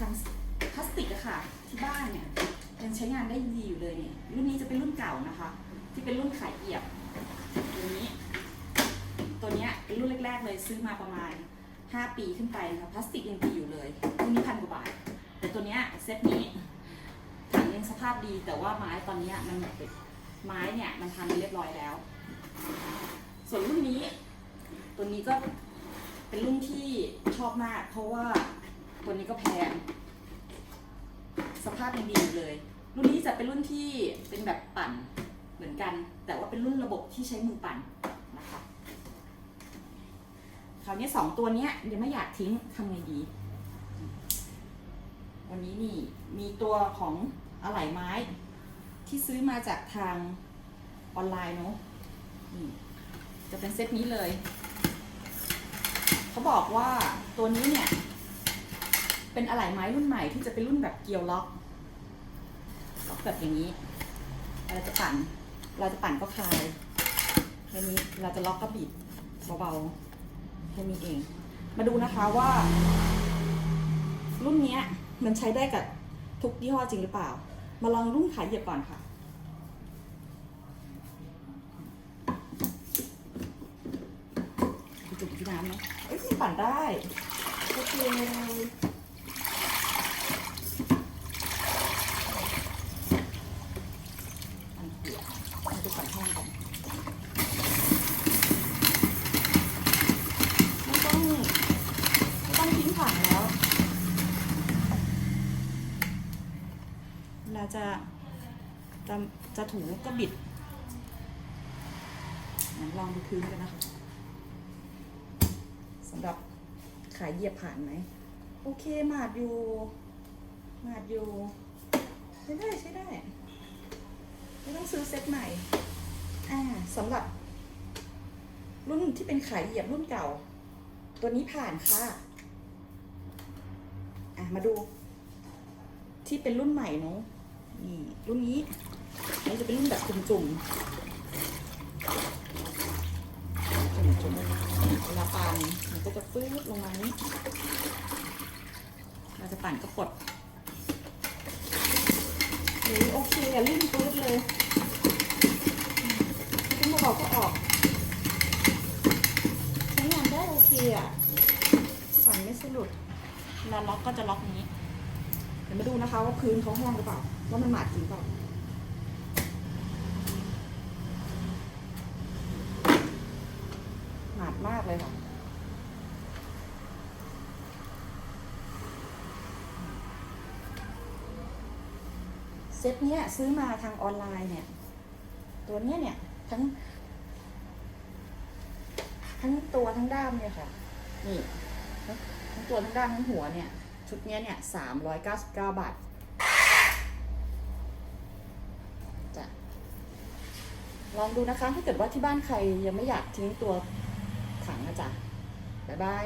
ทางพลาสติกอะค่ะ ที่บ้านเนี่ยยังใช้งานได้ดีอยู่เลยเนี่ยรุ่นนี้จะเป็นรุ่นเก่านะคะ ที่เป็นรุ่นขายเอียบตัวนี้ ตัวเนี้ยเป็นรุ่นแรกๆเลยซื้อมาประมาณ 5 ปีขึ้นไปนะคะพลาสติกยังดีอยู่เลยรุ่นนี้พันกว่าบาทแต่ตัวเนี้ยเซตนี้ถังยังสภาพดีแต่ว่าไม้ตอนเนี้ยมันแบบไม้เนี่ยมันทำไปเรียบร้อยแล้ว ส่วนรุ่นนี้ ตัวนี้ก็เป็นรุ่นที่ชอบมาก เพราะว่า ตัวนี้ก็แพง สภาพยังดีอยู่เลย รุ่นนี้จะเป็นรุ่นที่เป็นแบบปั่นเหมือนกัน แต่ว่าเป็นรุ่นระบบที่ใช้มือปั่นนะคะ คราวนี้สองตัวนี้ยังไม่อยากทิ้งทำไงดี วันนี้นี่มีตัวของอะไหล่ไม้ ที่ซื้อมาจากทางออนไลน์เนาะจะเป็นเซตนี้เลย เขาบอกว่าตัวนี้เนี่ย เป็นอะไหล่ไม้รุ่นใหม่ที่จะเป็นรุ่นแบบเกียวล็อกล็อกแบบอย่างนี้ เราจะปั่น เราจะปั่นก็คลายแค่นี้เราจะล็อกก็บิดเบาๆแค่นี้เอง มาดูนะคะว่า รุ่นนี้มันใช้ได้กับทุกยี่ห้อจริงหรือเปล่า มาลองรุ่นขายเหยียบก่อนค่ะจุ่มที่น้ำไหมเอ้ยมันปั่นได้โอเคเลยปั่นเปียกมาดูปั่นแห้งกันไม่ต้องไม่ต้องทิ้งถังแล้วเวลา จะจะจะถูก็บิดลองดูพื้นกันนะคะสำหรับขายเหยียบผ่านไหม โอเคหมาดอยู่หมาดอยู่ ใช้ได้ใช้ได้ ไม่ต้องซื้อเซ็ตใหม่อ่าสำหรับ รุ่นที่เป็นขายเหยียบรุ่นเก่า ตัวนี้ผ่านค่ะอะ มาดู ที่เป็นรุ่นใหม่เนาะ นี่รุ่นนี้อันนี้จะเป็นรุ่นแบบจุ่มๆจุ่มๆเวลาปั่นมันก็จะฟื้นลงมานี้เราจะปั่นก็กดเฮ้ยโอเคอะลื่นปื๊ดเลยขึ้นมาบอกก็ออกใช้งานได้โอเคอะปั่นไม่สะดุดเวลาล็อกก็จะล็อกนี้เดี๋ยวมาดูนะคะว่าพื้นเขาแห้งหรือเปล่า ว่ามันหมาดจริงเปล่าหมาดมากเลยค่ะเซตเนี้ยซื้อมาทางออนไลน์เนี่ย ตัวเนี้ยเนี่ย ทั้ง ทั้งตัวทั้งด้ามเนี่ยค่ะ นี่ ทั้งทั้งตัวทั้งด้ามทั้งหัวเนี่ย ชุดเนี้ยเนี่ยสามร้อยเก้าสิบเก้าบาทจ้ะ ลองดูนะคะ ถ้าเกิดว่าที่บ้านใครยังไม่อยากทิ้งตัวถังนะจ๊ะบ๊ายบาย